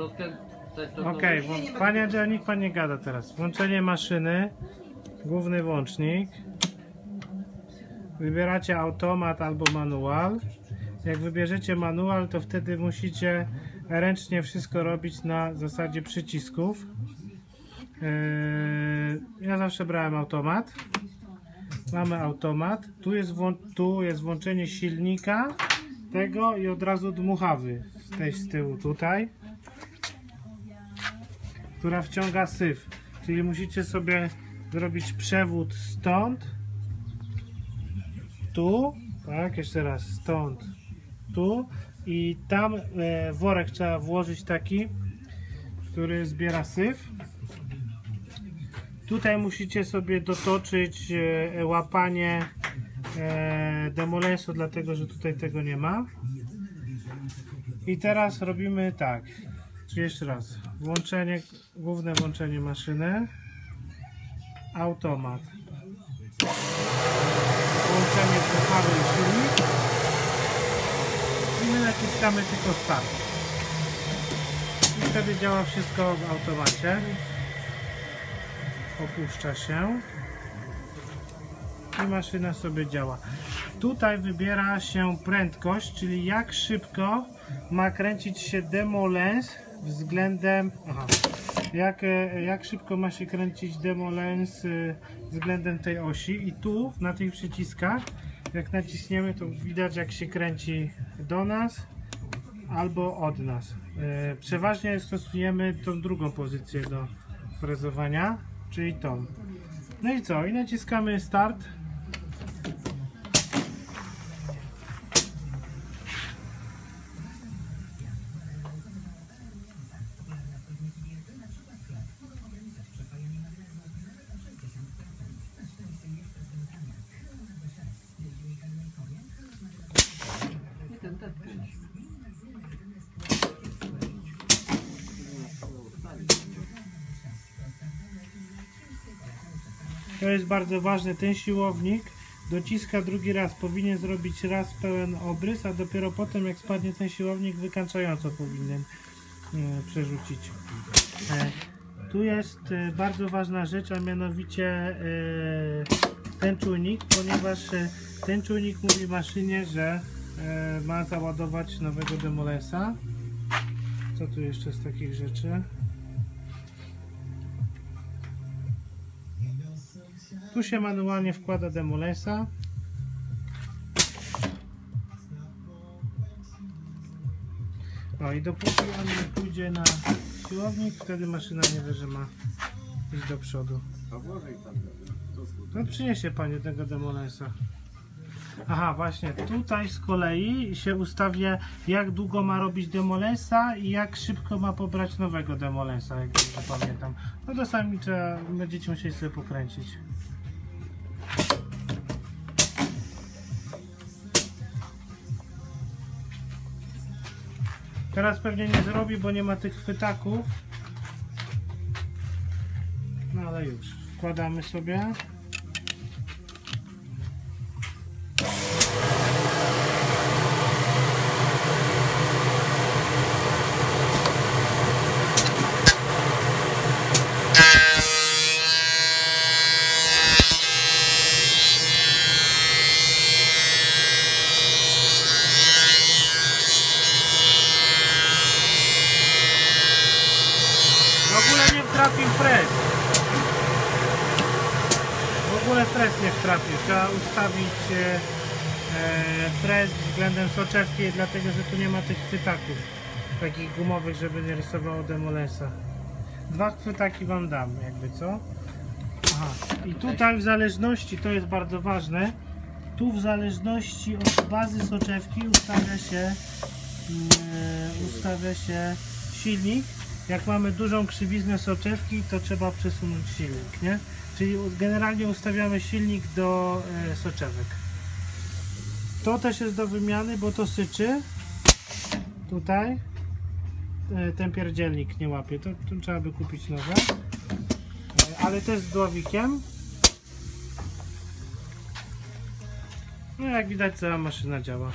Troszkę też to Okej, bo panie Andrzeju, pan nie gada teraz. Włączenie maszyny, główny włącznik. Wybieracie automat albo manual. Jak wybierzecie manual, to wtedy musicie ręcznie wszystko robić na zasadzie przycisków. Yy, Ja zawsze brałem automat. Mamy automat. Tu jest, włą- tu jest włączenie silnika tego i od razu dmuchawy z tej z tyłu tutaj która wciąga syf. Czyli musicie sobie zrobić przewód stąd, tu, tak, jeszcze raz, stąd, tu i tam e, worek trzeba włożyć taki, który zbiera syf. Tutaj musicie sobie dotoczyć e, łapanie e, demolensu, dlatego że tutaj tego nie ma. I teraz robimy tak. Jeszcze raz. Włączenie, główne włączenie maszyny. Automat. Włączenie pucharu i silnik. I my naciskamy tylko start. I wtedy działa wszystko w automacie. Opuszcza się. I maszyna sobie działa. Tutaj wybiera się prędkość, czyli jak szybko ma kręcić się demo lens względem. Aha, jak, e, jak szybko ma się kręcić demo lens e, względem tej osi. I tu na tych przyciskach, jak naciśniemy, to widać jak się kręci do nas albo od nas. E, Przeważnie stosujemy tą drugą pozycję do frezowania, czyli tą. No i co? I naciskamy start. To jest bardzo ważne. Ten siłownik dociska drugi raz. Powinien zrobić raz pełen obrys, a dopiero potem jak spadnie ten siłownik wykańczająco powinien e, przerzucić. E, tu jest e, bardzo ważna rzecz, a mianowicie ten czujnik, ponieważ ten czujnik mówi maszynie, że ma załadować nowego demolesa. Co tu jeszcze z takich rzeczy? Tu się manualnie wkłada demolesa. O i dopóki on nie pójdzie na siłownik, wtedy maszyna nie wie, że ma iść do przodu. No przyniesie panie tego demolesa. Aha, właśnie tutaj z kolei się ustawia jak długo ma robić demolesa i jak szybko ma pobrać nowego demolesa, jak dobrze pamiętam. No to sami trzeba, będziecie musieli sobie pokręcić. Teraz pewnie nie zrobi, bo nie ma tych chwytaków. No ale już. Wkładamy sobie. W ogóle nie trafił fres. W ogóle fres nie trafił. Trzeba ustawić e, e, względem soczewki, dlatego że tu nie ma tych chwytaków takich gumowych, żeby nie rysowało demolesa. Dwa chwytaki wam dam, jakby co? Aha. I tutaj w zależności, to jest bardzo ważne, tu w zależności od bazy soczewki ustawia się e, ustawia się silnik. Jak mamy dużą krzywiznę soczewki, to trzeba przesunąć silnik, nie? Czyli generalnie ustawiamy silnik do e, soczewek. To też jest do wymiany, bo to syczy. Tutaj e, ten pierdzielnik nie łapie, to, to trzeba by kupić nowe. E, ale też z dławikiem. No jak widać cała maszyna działa.